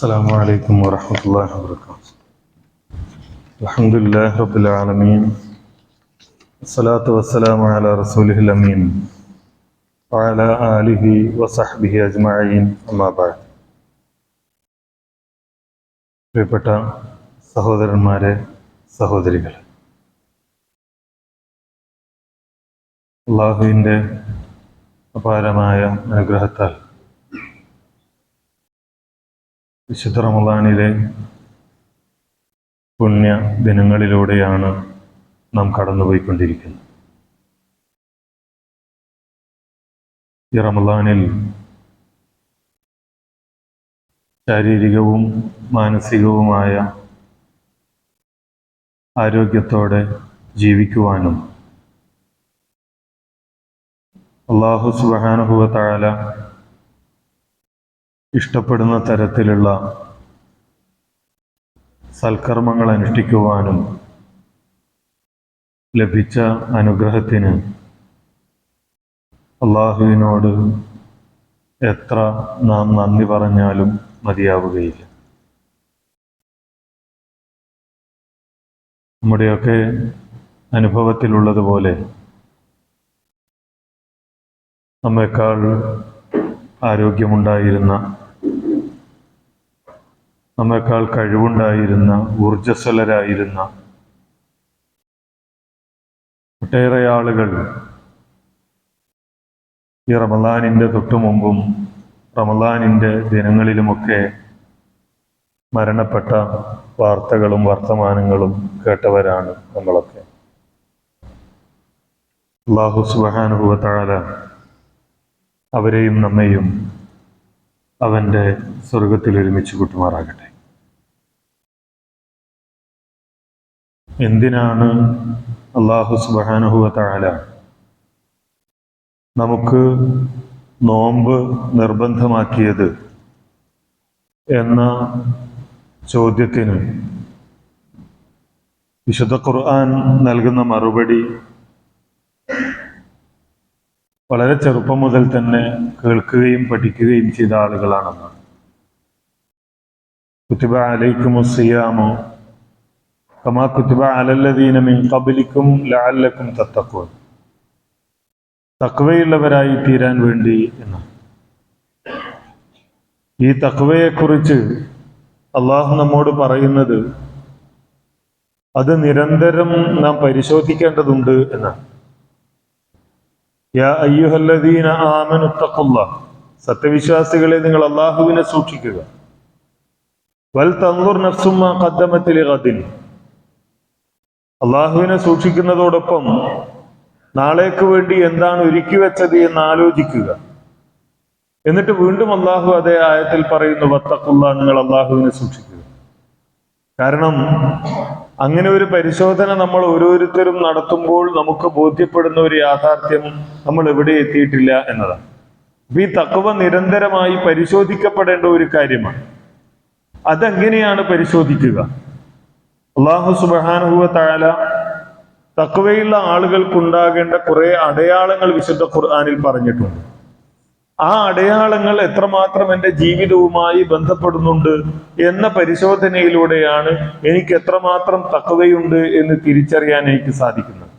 السلام عليكم ورحمة الله وبركاته الحمد لله رب العالمين الصلاة والسلام على رسوله الأمين وعلى آله وصحبه أجمعين أما بعد പ്രിയപ്പെട്ട സഹോദരന്മാരെ സഹോദരികൾ അള്ളാഹുവിൻ്റെ അപാരമായ അനുഗ്രഹത്താൽ വിശുദ്ധ റമദാനിലെ പുണ്യ ദിനങ്ങളിലൂടെയാണ് നാം കടന്നുപോയിക്കൊണ്ടിരിക്കുന്നത്. ഈ റമദാനിൽ ശാരീരികവും മാനസികവുമായ ആരോഗ്യത്തോടെ ജീവിക്കുവാനും അള്ളാഹു സുബാനുഭവത്താല ഇഷ്ടപ്പെടുന്ന തരത്തിലുള്ള സൽക്കർമ്മങ്ങൾ അനുഷ്ഠിക്കുവാനും ലഭിച്ച അനുഗ്രഹത്തിന് അള്ളാഹുവിനോട് എത്ര നാം നന്ദി പറഞ്ഞാലും മതിയാവുകയില്ല. നമ്മുടെയൊക്കെ അനുഭവത്തിലുള്ളതുപോലെ നമ്മേക്കാൾ ആരോഗ്യമുണ്ടായിരുന്ന നമ്മേക്കാൾ കഴിവുണ്ടായിരുന്ന ഊർജസ്വലരായിരുന്ന ഒട്ടേറെ ആളുകൾ ഈ റമദാനിന്റെ തൊട്ടു മുമ്പും റമദാനിന്റെ ദിനങ്ങളിലുമൊക്കെ മരണപ്പെട്ട വാർത്തകളും വർത്തമാനങ്ങളും കേട്ടവരാണ് നമ്മളൊക്കെ. അള്ളാഹു സുബാനുഭവത്താഴ അവരെയും നമ്മെയും അവന്റെ സ്വർഗത്തിൽ ഒരുമിച്ച് കൂട്ടുമാറാകട്ടെ. എന്തിനാണ് അള്ളാഹു സുബാനുഹുവ താല നമുക്ക് നോമ്പ് നിർബന്ധമാക്കിയത് എന്ന ചോദ്യത്തിന് വിശുദ്ധ ഖുർആൻ നൽകുന്ന മറുപടി വളരെ ചെറുപ്പം മുതൽ തന്നെ കേൾക്കുകയും പഠിക്കുകയും ചെയ്ത ആളുകളാണെന്നാണ്. കുത്തിബ അലൈക്കുമോ സിയാമോ കമാ കുത്തിബ അലല്ലദീന മിൻ കബലിക്കും ലാലക്കും തത്തക്കോൻ തക്വയുള്ളവരായി തീരാൻ വേണ്ടി എന്ന്. ഈ തക്വയെക്കുറിച്ച് അള്ളാഹു നമ്മോട് പറയുന്നത് അത് നിരന്തരം നാം പരിശോധിക്കേണ്ടതുണ്ട് എന്നാണ്. യാ അയ്യുഹല്ലദീന ആമനുത്തഖുല്ല സത്യവിശ്വാസികളെ നിങ്ങൾ അള്ളാഹുവിനെ സൂക്ഷിക്കുക. വൽ തന്തുർ നഫ്സുമ്മ കദ്ദമത്തിലെ ഖദിൻ അള്ളാഹുവിനെ സൂക്ഷിക്കുന്നതോടൊപ്പം നാളേക്ക് വേണ്ടി എന്താണ് ഒരുക്കി വെച്ചത് എന്ന് ആലോചിക്കുക. എന്നിട്ട് വീണ്ടും അള്ളാഹു അതേ ആയത്തിൽ പറയുന്നു വത്തക്കുള്ള നിങ്ങൾ അള്ളാഹുവിനെ സൂക്ഷിക്കുക. കാരണം അങ്ങനെ ഒരു പരിശോധന നമ്മൾ ഓരോരുത്തരും നടത്തുമ്പോൾ നമുക്ക് ബോധ്യപ്പെടുന്ന ഒരു യാഥാർത്ഥ്യം നമ്മൾ എവിടെ എത്തിയിട്ടില്ല എന്നതാണ്. അപ്പൊ ഈ തക്കവ നിരന്തരമായി പരിശോധിക്കപ്പെടേണ്ട ഒരു കാര്യമാണ്. അതെങ്ങനെയാണ് പരിശോധിക്കുക? അള്ളാഹു സുബാനുഭവ താല തക്കവയുള്ള ആളുകൾക്കുണ്ടാകേണ്ട കുറെ അടയാളങ്ങൾ വിശുദ്ധ ഖുർആാനിൽ പറഞ്ഞിട്ടുണ്ട്. ആ അടയാളങ്ങൾ എത്രമാത്രം എന്റെ ജീവിതവുമായി ബന്ധപ്പെടുന്നുണ്ട് എന്ന പരിശോധനയിലൂടെയാണ് എനിക്ക് എത്രമാത്രം തക്കവയുണ്ട് എന്ന് തിരിച്ചറിയാൻ എനിക്ക് സാധിക്കുന്നത്.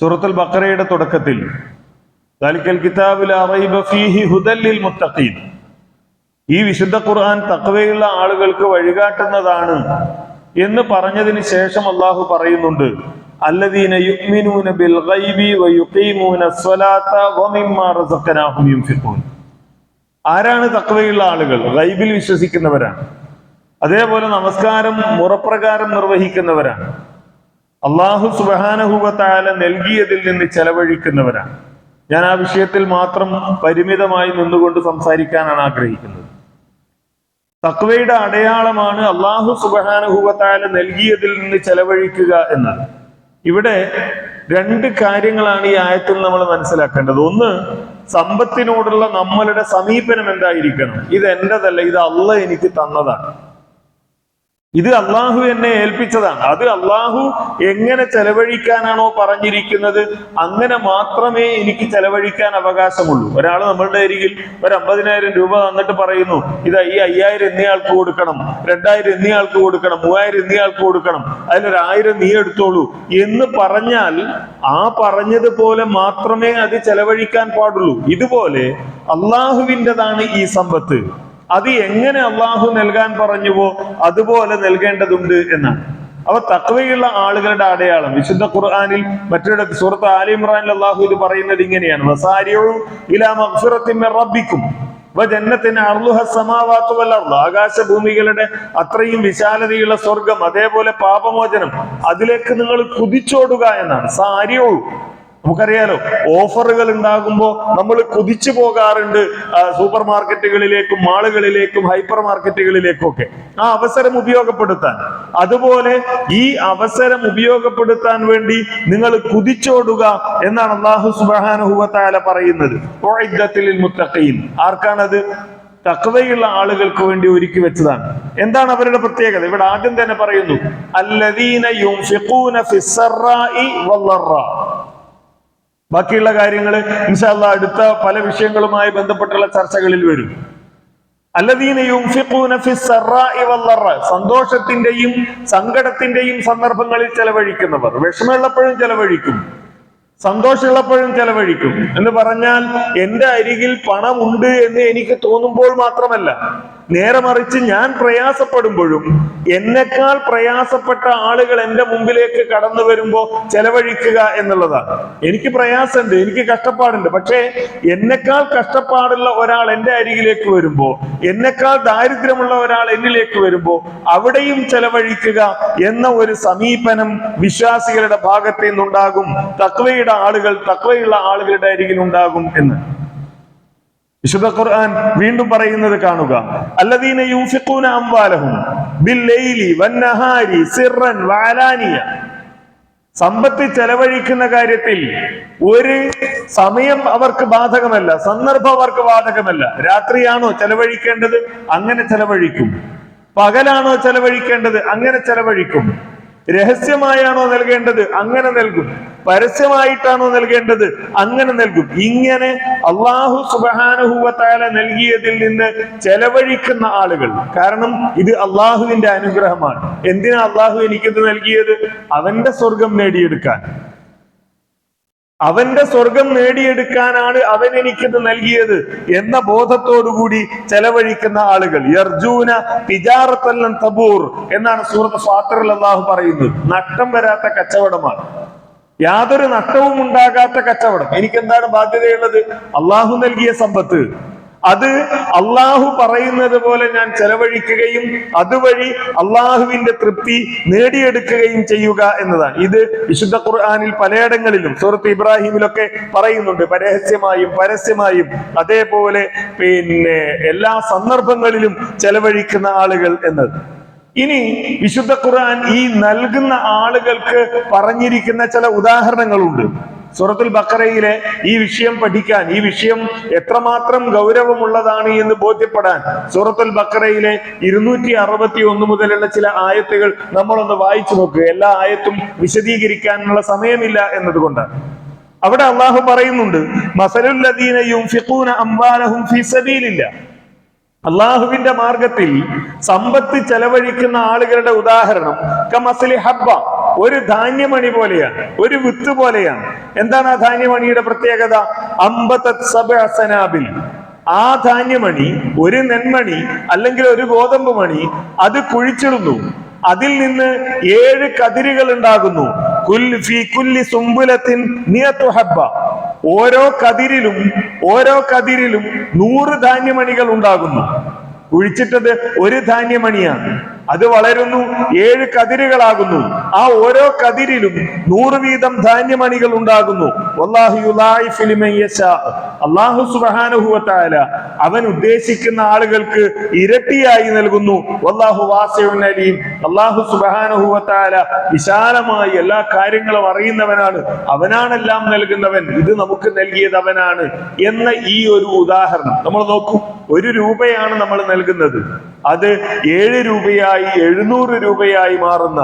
സൂറത്തുൽ ബക്കറയുടെ തുടക്കത്തിൽ ഈ വിശുദ്ധ ഖുർആൻ തക്കവയുള്ള ആളുകൾക്ക് വഴികാട്ടുന്നതാണ് എന്ന് പറഞ്ഞതിന് ശേഷം അള്ളാഹു പറയുന്നുണ്ട് യുക്മിനൂന ബിൽ ഗൈബി റസഖനാഹും ആരാണ് തക്വയുള്ള ആളുകൾ? ഗൈബിൽ വിശ്വസിക്കുന്നവരാണ്. അതേപോലെ നമസ്കാരം മുറപ്രകാരം നിർവഹിക്കുന്നവരാണ്. അള്ളാഹു സുബാനഹുബത്താല നൽകിയതിൽ നിന്ന് ചെലവഴിക്കുന്നവരാണ്. ഞാൻ ആ വിഷയത്തിൽ മാത്രം പരിമിതമായി നിന്നുകൊണ്ട് സംസാരിക്കാനാണ് ആഗ്രഹിക്കുന്നത്. തക്വയുടെ അടയാളമാണ് അള്ളാഹു സുബഹാനുഭൂവത്തായ നൽകിയതിൽ നിന്ന് ചെലവഴിക്കുക എന്നത്. ഇവിടെ രണ്ട് കാര്യങ്ങളാണ് ഈ ആയത്തിൽ നമ്മൾ മനസ്സിലാക്കേണ്ടത്. ഒന്ന് സമ്പത്തിനോടുള്ള നമ്മളുടെ സമീപനം എന്തായിരിക്കണം? ഇത് എന്റേതല്ല ഇത് അള്ള എനിക്ക് തന്നതാണ്. ഇത് അള്ളാഹു എന്നെ ഏൽപ്പിച്ചതാണ്. അത് അള്ളാഹു എങ്ങനെ ചെലവഴിക്കാനാണോ പറഞ്ഞിരിക്കുന്നത്? അങ്ങനെ മാത്രമേ എനിക്ക് ചെലവഴിക്കാൻ അവകാശമുള്ളൂ. ഒരാൾ നമ്മളുടെ അരികിൽ ഒരു അമ്പതിനായിരം രൂപ തന്നിട്ട് പറയുന്നു ഇതാ ഈ അയ്യായിരം എന്നയാൾക്ക് കൊടുക്കണം രണ്ടായിരം എന്നയാൾക്ക് കൊടുക്കണം മൂവായിരം എന്നയാൾക്ക് കൊടുക്കണം അതിലൊരു ആയിരം നീ എടുത്തോളൂ. എന്ന് പറഞ്ഞാൽ ആ പറഞ്ഞതുപോലെ മാത്രമേ അത് ചെലവഴിക്കാൻ പാടുള്ളൂ. ഇതുപോലെ അള്ളാഹുവിന്റെതാണ് ഈ സമ്പത്ത്. അത് എങ്ങനെ അള്ളാഹു നൽകാൻ പറഞ്ഞുവോ അതുപോലെ നൽകേണ്ടതുണ്ട് എന്നാണ്. അവ തക്വയുള്ള ആളുകളുടെ അടയാളം വിശുദ്ധ ഖുർആാനിൽ മറ്റൊരിടത്ത് സുഹൃത്ത് ആലി ഇമ്രാനിൽ അള്ളാഹു ഇത് പറയുന്നത് ഇങ്ങനെയാണ്. റബ്ബിക്കും ആകാശഭൂമികളുടെ അത്രയും വിശാലതയുള്ള സ്വർഗം അതേപോലെ പാപമോചനം അതിലേക്ക് നിങ്ങൾ കുതിച്ചോടുക എന്നാണ്. സാരിയോ നമുക്കറിയാലോ ഓഫറുകൾ ഉണ്ടാകുമ്പോൾ നമ്മൾ കുതിച്ചു പോകാറുണ്ട് സൂപ്പർ മാർക്കറ്റുകളിലേക്കും മാളുകളിലേക്കും ഹൈപ്പർ മാർക്കറ്റുകളിലേക്കും ഒക്കെ ആ അവസരം ഉപയോഗപ്പെടുത്താൻ. അതുപോലെ ഈ അവസരം ഉപയോഗപ്പെടുത്താൻ വേണ്ടി നിങ്ങൾ കുതിച്ചോടുക എന്നാണ് അള്ളാഹു സുബാനുഹുവത്താല പറയുന്നത്. മുത്തഖീൻ. ആർക്കാണത്? തക്വയുള്ള ആളുകൾക്ക് വേണ്ടി ഒരുക്കി വെച്ചതാണ്. എന്താണ് അവരുടെ പ്രത്യേകത? ഇവിടെ ആദ്യം തന്നെ പറയുന്നു ബാക്കിയുള്ള കാര്യങ്ങൾ ഇൻഷാല്ല അടുത്ത പല വിഷയങ്ങളുമായി ബന്ധപ്പെട്ടുള്ള ചർച്ചകളിൽ വരും. സന്തോഷത്തിന്റെയും സങ്കടത്തിന്റെയും സന്ദർഭങ്ങളിൽ ചെലവഴിക്കുന്നവർ. വിഷമമുള്ളപ്പോഴും ചെലവഴിക്കും. സന്തോഷമുള്ളപ്പോഴും ചെലവഴിക്കും. എന്ന് പറഞ്ഞാൽ എന്റെ അരികിൽ പണമുണ്ട് എന്ന് എനിക്ക് തോന്നുമ്പോൾ മാത്രമല്ല നേരെ മറിച്ച് ഞാൻ പ്രയാസപ്പെടുമ്പോഴും എന്നെക്കാൾ പ്രയാസപ്പെട്ട ആളുകൾ എന്റെ മുമ്പിലേക്ക് കടന്നു വരുമ്പോൾ ചെലവഴിക്കുക എന്നുള്ളതാണ്. എനിക്ക് പ്രയാസമുണ്ട് എനിക്ക് കഷ്ടപ്പാടുണ്ട്. പക്ഷേ എന്നെക്കാൾ കഷ്ടപ്പാടുള്ള ഒരാൾ എന്റെ അരികിലേക്ക് വരുമ്പോൾ എന്നെക്കാൾ ദാരിദ്ര്യമുള്ള ഒരാൾ എന്നിലേക്ക് വരുമ്പോൾ അവിടെയും ചെലവഴിക്കുക എന്ന ഒരു സമീപനം വിശ്വാസികളുടെ ഭാഗത്തു നിന്നുണ്ടാകും. തക്വയുടെ ആളുകൾ തക്വയുള്ള ആളുകളുടെ അരികിൽ ഉണ്ടാകും എന്ന്. വിശുദ്ധ ഖുർആൻ വീണ്ടും പറയുന്നത് കാണുക. അല്ലദീന യൂഫിഖൂന അംവാലഹും ബില്ലൈലി വന്നഹാരി സിർറൻ വാലാനിയ സമ്പത്ത് ചെലവഴിക്കുന്ന കാര്യത്തിൽ ഒരു സമയം അവർക്ക് ബാധകമല്ല സന്ദർഭം അവർക്ക് ബാധകമല്ല. രാത്രിയാണോ ചെലവഴിക്കേണ്ടത്? അങ്ങനെ ചെലവഴിക്കും. പകലാണോ ചെലവഴിക്കേണ്ടത്? അങ്ങനെ ചെലവഴിക്കും. രഹസ്യമായാണോ നൽകേണ്ടത്? അങ്ങനെ നൽകും. പരസ്യമായിട്ടാണോ നൽകേണ്ടത്? അങ്ങനെ നൽകും. ഇങ്ങനെ അള്ളാഹു സുബാനുഹൂവത്താല നൽകിയതിൽ നിന്ന് ചെലവഴിക്കുന്ന ആളുകൾ. കാരണം ഇത് അള്ളാഹുവിന്റെ അനുഗ്രഹമാണ്. എന്തിനാ അള്ളാഹു എനിക്കിത് നൽകിയത്? അവന്റെ സ്വർഗം നേടിയെടുക്കാൻ. അവന്റെ സ്വർഗം നേടിയെടുക്കാനാണ് അവൻ എനിക്കിത് നൽകിയത് എന്ന ബോധത്തോടുകൂടി ചെലവഴിക്കുന്ന ആളുകൾ. യർജൂന പിജാറത്തല്ലം തബൂർ എന്നാണ് സൂറത്ത് ഫാത്തറിൽ അള്ളാഹു പറയുന്നത്. നഷ്ടം വരാത്ത കച്ചവടമാണ്. യാതൊരു നഷ്ടവും ഉണ്ടാകാത്ത കച്ചവടം. എനിക്ക് എന്താണ് ബാധ്യതയുള്ളത്? അള്ളാഹു നൽകിയ സമ്പത്ത്. അത് അള്ളാഹു പറയുന്നത് പോലെ ഞാൻ ചെലവഴിക്കുകയും അതുവഴി അള്ളാഹുവിന്റെ തൃപ്തി നേടിയെടുക്കുകയും ചെയ്യുക എന്നതാണ്. ഇത് വിശുദ്ധ ഖുർആാനിൽ പലയിടങ്ങളിലും സുഹൃത്ത് ഇബ്രാഹിമിലൊക്കെ പറയുന്നുണ്ട്. പരഹസ്യമായും പരസ്യമായും അതേപോലെ പിന്നെ എല്ലാ സന്ദർഭങ്ങളിലും ചെലവഴിക്കുന്ന ആളുകൾ എന്നത്. ഇനി വിശുദ്ധ ഖുർആൻ ഈ നൽകുന്ന ആളുകൾക്ക് പറഞ്ഞിരിക്കുന്ന ചില ഉദാഹരണങ്ങളുണ്ട്. സൂറത്തുൽ ബക്കറയിലെ ഈ വിഷയം പഠിക്കാൻ ഈ വിഷയം എത്രമാത്രം ഗൗരവമുള്ളതാണ് എന്ന് ബോധ്യപ്പെടാൻ സൂറത്തുൽ ബക്കറയിലെ ഇരുന്നൂറ്റി അറുപത്തി ഒന്ന് മുതലുള്ള ചില ആയത്തുകൾ നമ്മളൊന്ന് വായിച്ചു നോക്കുക എല്ലാ ആയത്തും വിശദീകരിക്കാനുള്ള സമയമില്ല എന്നതുകൊണ്ട് അവിടെ അള്ളാഹു പറയുന്നുണ്ട് അള്ളാഹുവിന്റെ മാർഗത്തിൽ സമ്പത്ത് ചെലവഴിക്കുന്ന ആളുകളുടെ ഉദാഹരണം കമസലി ഹബ്ബ ഒരു ധാന്യമണി പോലെയാണ് ഒരു വിത്ത് പോലെയാണ്. എന്താണ് ആ ധാന്യമണിയുടെ പ്രത്യേകത? അമ്പത്തത് സബഅസനാബിൽ ആ ധാന്യമണി ഒരു നെന്മണി അല്ലെങ്കിൽ ഒരു ഗോതമ്പ് മണി അത് കുഴിച്ചിടുന്നു. അതിൽ നിന്ന് ഏഴ് കതിരുകൾ ഉണ്ടാകുന്നു. ഓരോ കതിരിലും ഓരോ കതിരിലും നൂറ് ധാന്യമണികൾ ഉണ്ടാകുന്നു. കുഴിച്ചിട്ടത് ഒരു ധാന്യമണിയാണ്. അത് വളരുന്നു. ഏഴ് കതിരുകളാകുന്നു. ആ ഓരോ കതിരിലും നൂറ് വീതം ധാന്യമണികൾ ഉണ്ടാകുന്നു. അള്ളാഹു സുബ്ഹാനഹു വ അവൻ ഉദ്ദേശിക്കുന്ന ആളുകൾക്ക് ഇരട്ടിയായി നൽകുന്നു. വല്ലാഹു വാസിഉൻ അലീം. അള്ളാഹു സുബ്ഹാനഹു വ വിശാലമായി എല്ലാ കാര്യങ്ങളും അറിയുന്നവനാണ്. അവനാണെല്ലാം നൽകുന്നവൻ. ഇത് നമുക്ക് നൽകിയത് അവനാണ് എന്ന ഈ ഒരു ഉദാഹരണം. നമ്മൾ നോക്കൂ. ഒരു രൂപയാണ് നമ്മൾ നൽകുന്നത്. അത് ഏഴ് രൂപയായി എഴുന്നൂറ് രൂപയായി മാറുന്ന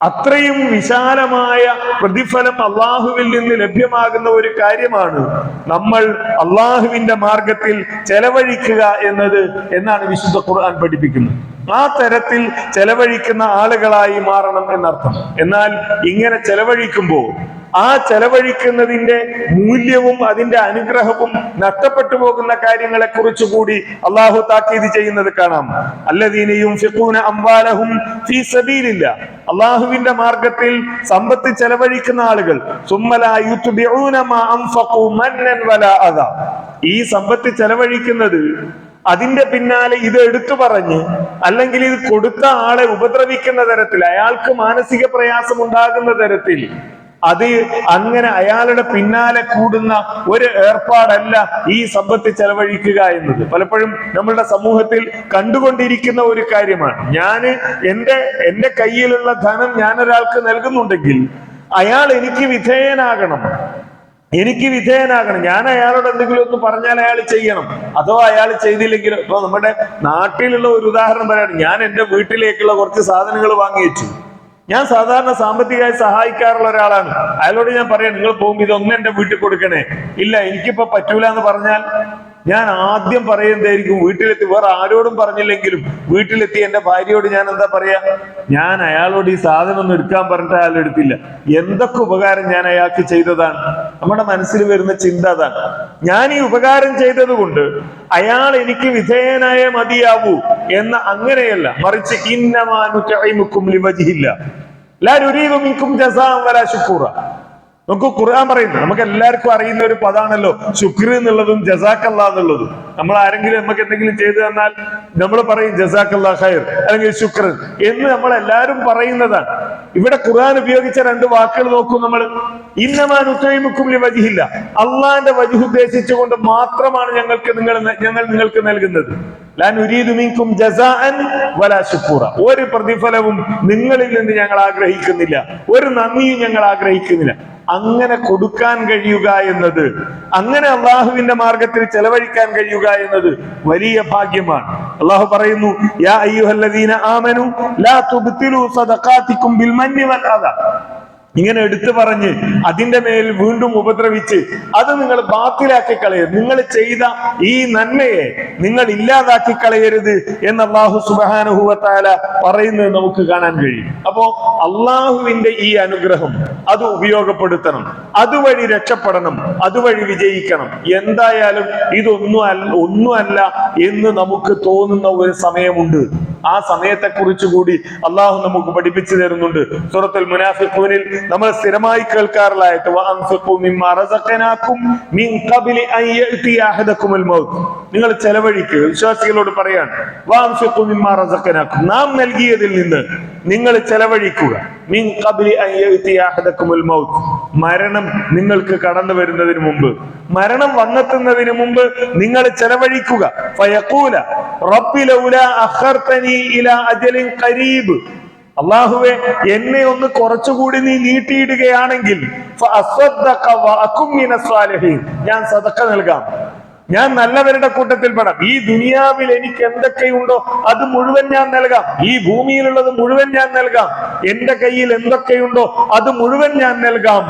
അത്രയും വിശാലമായ പ്രതിഫലം അള്ളാഹുവിൽ നിന്ന് ലഭ്യമാകുന്ന ഒരു കാര്യമാണ് നമ്മൾ അള്ളാഹുവിന്റെ മാർഗത്തിൽ ചെലവഴിക്കുക എന്നത് എന്നാണ് വിശുദ്ധ ഖുർആൻ പഠിപ്പിക്കുന്നത്. ആ തരത്തിൽ ചെലവഴിക്കുന്ന ആളുകളായി മാറണം എന്നർത്ഥം. എന്നാൽ ഇങ്ങനെ ചെലവഴിക്കുമ്പോൾ ആ ചെലവഴിക്കുന്നതിന്റെ മൂല്യവും അതിന്റെ അനുഗ്രഹവും നഷ്ടപ്പെട്ടു പോകുന്ന കാര്യങ്ങളെ കുറിച്ച് കൂടി അള്ളാഹു താക്കീത് ചെയ്യുന്നത് കാണാം. അല്ലദീനയും അംബാലഹും ഫീ അള്ളാഹുവിന്റെ മാർഗത്തിൽ സമ്പത്ത് ചെലവഴിക്കുന്ന ആളുകൾ സുമ്മല ഈ സമ്പത്ത് ചെലവഴിക്കുന്നത് അതിന്റെ പിന്നാലെ ഇത് എടുത്തു പറഞ്ഞ് അല്ലെങ്കിൽ ഇത് കൊടുത്ത ആളെ ഉപദ്രവിക്കുന്ന തരത്തിൽ അയാൾക്ക് മാനസിക പ്രയാസം ഉണ്ടാകുന്ന തരത്തിൽ അത് അങ്ങനെ അയാളുടെ പിന്നാലെ കൂടുന്ന ഒരു ഏർപ്പാടല്ല ഈ സമ്പത്ത് ചെലവഴിക്കുക എന്നത്. പലപ്പോഴും നമ്മളുടെ സമൂഹത്തിൽ കണ്ടുകൊണ്ടിരിക്കുന്ന ഒരു കാര്യമാണ്. ഞാൻ എന്റെ എന്റെ കയ്യിലുള്ള ധനം ഞാൻ ഒരാൾക്ക് നൽകുന്നുണ്ടെങ്കിൽ അയാൾ എനിക്ക് വിധേയനാകണം. എനിക്ക് വിധേയനാകണം. ഞാൻ അയാളോട് എന്തെങ്കിലും ഒന്ന് പറഞ്ഞാൽ അയാൾ ചെയ്യണം. അതോ അയാൾ ചെയ്തില്ലെങ്കിലും? ഇപ്പൊ നമ്മുടെ നാട്ടിലുള്ള ഒരു ഉദാഹരണം പറയാണ് ഞാൻ എന്റെ വീട്ടിലേക്കുള്ള കുറച്ച് സാധനങ്ങൾ വാങ്ങി ഞാൻ സാധാരണ സാമ്പത്തികമായി സഹായിക്കാറുള്ള ഒരാളാണ്. അയാളോട് ഞാൻ പറയാം നിങ്ങൾ പോകുമ്പോൾ ഇതൊന്നും എന്റെ വീട്ടിൽ കൊടുക്കണേ. ഇല്ല എനിക്കിപ്പോ പറ്റൂല എന്ന് പറഞ്ഞാൽ ഞാൻ ആദ്യം പറയുന്നതായിരിക്കും വീട്ടിലെത്തി. വേറെ ആരോടും പറഞ്ഞില്ലെങ്കിലും വീട്ടിലെത്തി എന്റെ ഭാര്യയോട് ഞാൻ എന്താ പറയാ? ഞാൻ അയാളോട് ഈ സാധനം ഒന്നും എടുക്കാൻ പറഞ്ഞിട്ട് അയാൾ എടുത്തില്ല. എന്തൊക്കെ ഉപകാരം ഞാൻ അയാൾക്ക് ചെയ്തതാണ്? നമ്മുടെ മനസ്സിൽ വരുന്ന ചിന്ത അതാണ്. ഞാൻ ഈ ഉപകാരം ചെയ്തത് കൊണ്ട് അയാൾ എനിക്ക് വിധേയനായ മതിയാവൂ എന്ന അങ്ങനെയല്ല. മറിച്ച് ഇന്നമാനുക്കും ലിവജില്ല ലാരുരീതുമിക്കും ജസാം വലാ ശുക്കൂറ. നമുക്ക് ഖുർആൻ പറയുന്നു. നമുക്ക് എല്ലാവർക്കും അറിയുന്ന ഒരു പദാണല്ലോ ശുക്ർ എന്നുള്ളതും ജസാക്കല്ലാ എന്നുള്ളതും. നമ്മൾ ആരെങ്കിലും നമുക്ക് എന്തെങ്കിലും ചെയ്തു തന്നാൽ നമ്മൾ പറയും ജസാക്കല്ലാ ഖൈർ അല്ലെങ്കിൽ ശുക്രൻ എന്ന് നമ്മൾ എല്ലാവരും പറയുന്നതാണ്. ഇവിടെ ഖുർആൻ ഉപയോഗിച്ച രണ്ട് വാക്കുകൾ നോക്കും നമ്മൾ. ഇന്നമാൻ ഉത്തൈമുക്കും വജിഹില്ല അള്ളാന്റെ വജു ഉദ്ദേശിച്ചുകൊണ്ട് മാത്രമാണ് ഞങ്ങൾക്ക് നിങ്ങൾ ഞങ്ങൾ നിങ്ങൾക്ക് നൽകുന്നത്. ഒരു പ്രതിഫലവും നിങ്ങളിൽ നിന്ന് ഞങ്ങൾ ആഗ്രഹിക്കുന്നില്ല. ഒരു നന്ദിയും ഞങ്ങൾ ആഗ്രഹിക്കുന്നില്ല. അങ്ങനെ കൊടുക്കാൻ കഴിയുക എന്നത് അങ്ങനെ അള്ളാഹുവിന്റെ മാർഗത്തിൽ ചെലവഴിക്കാൻ കഴിയുക എന്നത് വലിയ ഭാഗ്യമാണ്. അള്ളാഹു പറയുന്നു യാ അയ്യുഹല്ലദീന ആമനു ലാ തുബ്തിലു ബിൽ മന്നി വൽ ഇങ്ങനെ എടുത്തു പറഞ്ഞ് അതിന്റെ മേൽ വീണ്ടും ഉപദ്രവിച്ച് അത് നിങ്ങൾ ബാത്തിലാക്കി കളയരുത്. നിങ്ങൾ ചെയ്ത ഈ നന്മയെ നിങ്ങൾ ഇല്ലാതാക്കി കളയരുത് എന്ന് അള്ളാഹു സുബാനുഭവത്താല പറയുന്നത് നമുക്ക് കാണാൻ കഴിയും. അപ്പോ അള്ളാഹുവിന്റെ ഈ അനുഗ്രഹം അത് ഉപയോഗപ്പെടുത്തണം. അതുവഴി രക്ഷപ്പെടണം. അതുവഴി വിജയിക്കണം. എന്തായാലും ഇതൊന്നും അല്ല ഒന്നുമല്ല എന്ന് നമുക്ക് തോന്നുന്ന ഒരു സമയമുണ്ട്. ആ സമയത്തെ കുറിച്ച് കൂടി അള്ളാഹു നമുക്ക് പഠിപ്പിച്ചു തരുന്നുണ്ട്. സൂറത്തുൽ മുനാഫിഖൂനിൽ നമ്മൾ സ്ഥിരമായി കേൾക്കാറുള്ളതായിട്ട് നിങ്ങൾ ചെലവഴിക്കുക വിശ്വാസികളോട് പറയാണ് നാം നൽകിയതിൽ നിന്ന് നിങ്ങൾ ചെലവഴിക്കുക. മിൻ മൗത്ത്. മരണം നിങ്ങൾക്ക് കടന്നു വരുന്നതിന് മുമ്പ്. മരണം വന്നെത്തുന്നതിന് മുമ്പ് നിങ്ങൾ ചെലവഴിക്കുക. അള്ളാഹുവെ എന്നെ ഒന്ന് കുറച്ചുകൂടി നീ നീട്ടിയിടുകയാണെങ്കിൽ. ഞാൻ സദക്ക നൽകാം. ഞാൻ നല്ലവരുടെ കൂട്ടത്തിൽ പെടാം. ഈ ദുനിയാവിൽ എനിക്ക് എന്തൊക്കെയുണ്ടോ അത് മുഴുവൻ ഞാൻ നൽകാം. ഈ ഭൂമിയിലുള്ളത് മുഴുവൻ ഞാൻ നൽകാം. എന്റെ കയ്യിൽ എന്തൊക്കെയുണ്ടോ അത് മുഴുവൻ ഞാൻ നൽകാം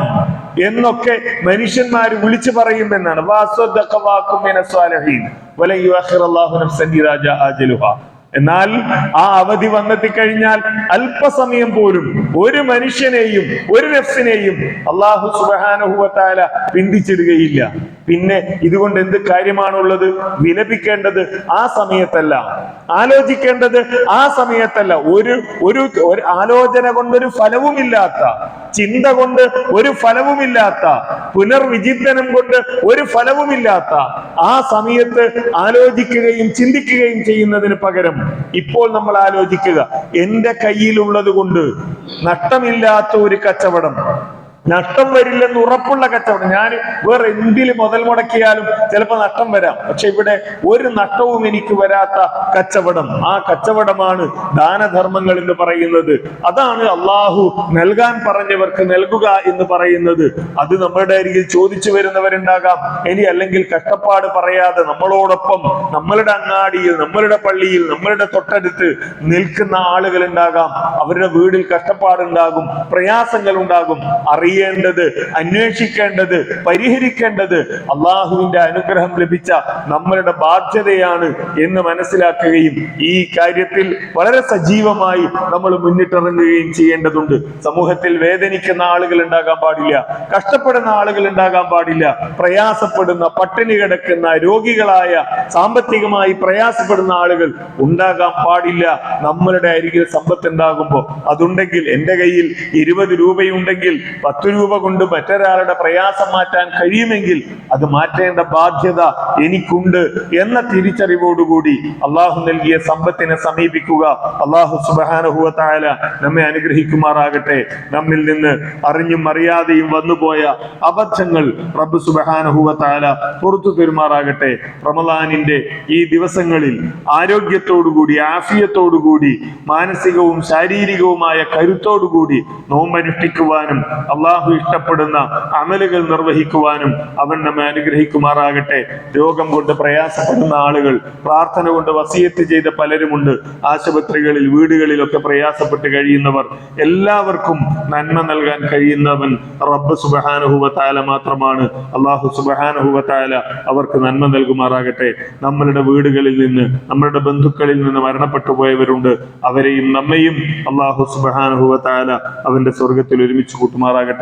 എന്നൊക്കെ മനുഷ്യന്മാർ വിളിച്ചു പറയും എന്നാണ് എന്നാൽ ആ അവധി വന്നെത്തിക്കഴിഞ്ഞാൽ അല്പസമയം പോലും ഒരു മനുഷ്യനെയും ഒരു നഫ്സിനെയും അള്ളാഹു സുബാനുഭവത്താല പിന്തിച്ചിടുകയില്ല. പിന്നെ ഇതുകൊണ്ട് എന്ത് കാര്യമാണുള്ളത്? വിലപിക്കേണ്ടത് ആ സമയത്തല്ല. ആലോചിക്കേണ്ടത് ആ സമയത്തല്ല. ഒരു ഒരു ആലോചന കൊണ്ടൊരു ഫലവുമില്ലാത്ത ചിന്ത കൊണ്ട് ഒരു ഫലവുമില്ലാത്ത പുനർവിചിന്തനം കൊണ്ട് ഒരു ഫലവുമില്ലാത്ത ആ സമയത്ത് ആലോചിക്കുകയും ചിന്തിക്കുകയും ചെയ്യുന്നതിന് പകരം ഇപ്പോൾ നമ്മൾ ആലോചിക്കുക എന്റെ കയ്യിലുള്ളത് കൊണ്ട് നഷ്ടമില്ലാത്ത ഒരു കച്ചവടം നഷ്ടം വരില്ലെന്ന് ഉറപ്പുള്ള കച്ചവടം. ഞാൻ വേറെ എന്തിൽ മുതൽ മുടക്കിയാലും ചിലപ്പോൾ നഷ്ടം വരാം. പക്ഷെ ഇവിടെ ഒരു നഷ്ടവും എനിക്ക് വരാത്ത കച്ചവടം. ആ കച്ചവടമാണ് ദാനധർമ്മങ്ങൾ എന്ന് പറയുന്നത്. അതാണ് അള്ളാഹു നൽകാൻ പറഞ്ഞവർക്ക് നൽകുക എന്ന് പറയുന്നത്. അത് നമ്മുടെ അരികിൽ ചോദിച്ചു വരുന്നവരുണ്ടാകാം. ഇനി അല്ലെങ്കിൽ കഷ്ടപ്പാട് പറയാതെ നമ്മളോടൊപ്പം നമ്മളുടെ അങ്ങാടിയിൽ നമ്മളുടെ പള്ളിയിൽ നമ്മളുടെ തൊട്ടടുത്ത് നിൽക്കുന്ന ആളുകൾ ഉണ്ടാകാം അവരുടെ വീടിൽ കഷ്ടപ്പാടുണ്ടാകും പ്രയാസങ്ങൾ ഉണ്ടാകും അറിയേണ്ടത് അന്വേഷിക്കേണ്ടത് പരിഹരിക്കേണ്ടത് അള്ളാഹുവിന്റെ അനുഗ്രഹം ലഭിച്ച നമ്മളുടെ ബാധ്യതയാണ് എന്ന് മനസ്സിലാക്കുകയും ഈ കാര്യത്തിൽ വളരെ സജീവമായി നമ്മൾ മുന്നിട്ടിറങ്ങുകയും ചെയ്യേണ്ടതുണ്ട്. സമൂഹത്തിൽ വേദനിക്കുന്ന ആളുകൾ ഉണ്ടാകാൻ പാടില്ല കഷ്ടപ്പെടുന്ന ആളുകൾ ഉണ്ടാകാൻ പാടില്ല പ്രയാസപ്പെടുന്ന പട്ടിണി കിടക്കുന്ന രോഗികളായ സാമ്പത്തികമായി പ്രയാസപ്പെടുന്ന ആളുകൾ ഉണ്ടാകാൻ പാടില്ല. നമ്മളുടെ അരികിൽ സമ്പത്ത് ഉണ്ടാകുമ്പോൾ അതുണ്ടെങ്കിൽ എന്റെ കയ്യിൽ ഇരുപത് രൂപയുണ്ടെങ്കിൽ പത്ത് രൂപ കൊണ്ട് മറ്റൊരാളുടെ പ്രയാസം മാറ്റാൻ കഴിയുമെങ്കിൽ അത് മാറ്റേണ്ട ബാധ്യത എനിക്കുണ്ട് എന്ന തിരിച്ചറിവോടുകൂടി അള്ളാഹു നൽകിയ സമ്പത്തിനെ സമീപിക്കുക. അള്ളാഹു സുബാനുഭവത്തായ നമ്മെ അനുഗ്രഹിക്കുമാറാകട്ടെ. നമ്മിൽ നിന്ന് അറിഞ്ഞും അറിയാതെയും വന്നുപോയ അബദ്ധങ്ങൾ റബ്ബ് സുബാനുഭവത്തായ പുറത്തു പെരുമാറാകട്ടെ. റമലാനിന്റെ ഈ ദിവസങ്ങളിൽ ആരോഗ്യത്തോടുകൂടി ആഫിയത്തോടുകൂടി മാനസികവും ശാരീരികവുമായ കരുത്തോടുകൂടി നോമ്പനുഷ്ഠിക്കുവാനും അള്ളാഹു ഇഷ്ടപ്പെടുന്ന അമലുകൾ നിർവഹിക്കുവാനും അവൻ നമ്മെ അനുഗ്രഹിക്കുമാറാകട്ടെ. രോഗം കൊണ്ട് പ്രയാസപ്പെടുന്ന ആളുകൾ പ്രാർത്ഥന കൊണ്ട് വസിയത്ത് ചെയ്ത പലരുമുണ്ട്. ആശുപത്രികളിൽ വീടുകളിലൊക്കെ പ്രയാസപ്പെട്ട് കഴിയുന്നവർ. എല്ലാവർക്കും നന്മ നൽകാൻ കഴിയുന്നവൻ റബ്ബ് സുബഹാനുഹുവത്താല മാത്രമാണ്. അള്ളാഹു സുബഹാനുഹുവത്താല അവർക്ക് നന്മ നൽകുമാറാകട്ടെ. നമ്മളുടെ വീടുകളിൽ നിന്ന് നമ്മളുടെ ബന്ധുക്കളിൽ നിന്ന് മരണപ്പെട്ടു പോയവരുണ്ട്. അവരെയും നമ്മയും അള്ളാഹു സുബഹാനുഹുവത്താല അവന്റെ സ്വർഗത്തിൽ ഒരുമിച്ച് കൂട്ടുമാറാകട്ടെ.